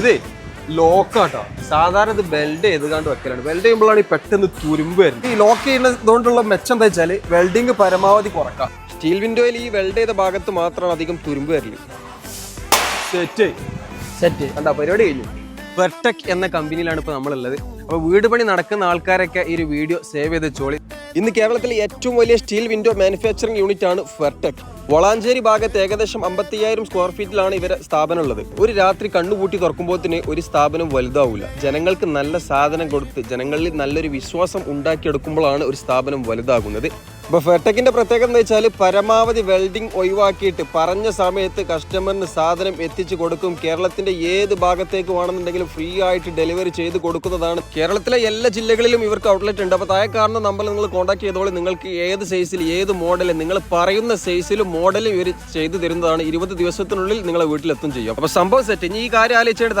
ഇത് ലോക്കാട്ടോ സാധാരണ ഇത് വെൽഡ് ചെയ്തുകൊണ്ട് വെക്കലാണ്. വെൽഡ് ചെയ്യുമ്പോഴാണ് ഈ പെട്ടെന്ന് തുരുമ്പ് വരുന്നത്. ഈ ലോക്ക് ചെയ്യുന്നതുകൊണ്ടുള്ള മെച്ചം എന്താ വെച്ചാൽ വെൽഡിങ് പരമാവധി കുറക്കാം സ്റ്റീൽ വിൻഡോയിൽ ഈ വെൽഡ് ചെയ്ത ഭാഗത്ത് മാത്രമാണ് അധികം തുരുമ്പ് വരൽ. സെറ്റ് സെറ്റ് കണ്ടാ? പരിപാടി കഴിഞ്ഞു. വെർടെക് എന്ന കമ്പനിയിലാണ് ഇപ്പോൾ നമ്മളുള്ളത്. അപ്പോൾ വീട് പണി നടക്കുന്ന ആൾക്കാരൊക്കെ ഈ ഒരു വീഡിയോ സേവ് ചെയ്ത് വെച്ചോളി. ഇന്ന് കേരളത്തിലെ ഏറ്റവും വലിയ സ്റ്റീൽ വിൻഡോ മാനുഫാക്ചറിംഗ് യൂണിറ്റ് ആണ് ഫെർടെക്. വളാഞ്ചേരി ഭാഗത്ത് ഏകദേശം അമ്പത്തിയ്യായിരം സ്ക്വയർ ഫീറ്റിലാണ് ഇവരെ സ്ഥാപനം ഉള്ളത് ഒരു രാത്രി കണ്ണുപൂട്ടി തന്നെ ഒരു സ്ഥാപനം വലുതാവില്ല ജനങ്ങൾക്ക് നല്ല സാധനം കൊടുത്ത് ജനങ്ങളിൽ നല്ലൊരു വിശ്വാസം ഉണ്ടാക്കിയെടുക്കുമ്പോഴാണ് ഒരു സ്ഥാപനം വലുതാകുന്നത്. അപ്പോൾ ഫെർടെക്കിന്റെ പ്രത്യേകത എന്ന് വെച്ചാൽ പരമാവധി വെൽഡിംഗ് ഒഴിവാക്കിയിട്ട് പറഞ്ഞ സമയത്ത് കസ്റ്റമറിന് സാധനം എത്തിച്ചു കൊടുക്കും. കേരളത്തിന്റെ ഏത് ഭാഗത്തേക്ക് വേണമെന്നുണ്ടെങ്കിലും ഫ്രീ ആയിട്ട് ഡെലിവറി ചെയ്ത് കൊടുക്കുന്നതാണ്. കേരളത്തിലെ എല്ലാ ജില്ലകളിലും ഇവർക്ക് ഔട്ട്ലെറ്റ് ഉണ്ട്. അപ്പോൾ താഴെ കാണുന്ന നമ്പർ നിങ്ങൾ കോൺടാക്ട് ചെയ്തോളി. നിങ്ങൾക്ക് ഏത് സൈസിൽ ഏത് മോഡൽ നിങ്ങൾ പറയുന്ന സൈസിലും മോഡലും ഇവർ ചെയ്തു തരുന്നതാണ്. ഇരുപത് ദിവസത്തിനുള്ളിൽ നിങ്ങളെ വീട്ടിലെത്തും ചെയ്യും. അപ്പോൾ സംഭവം സെറ്റ് ഇനി ഈ കാര്യം ആലോചിച്ചേണ്ട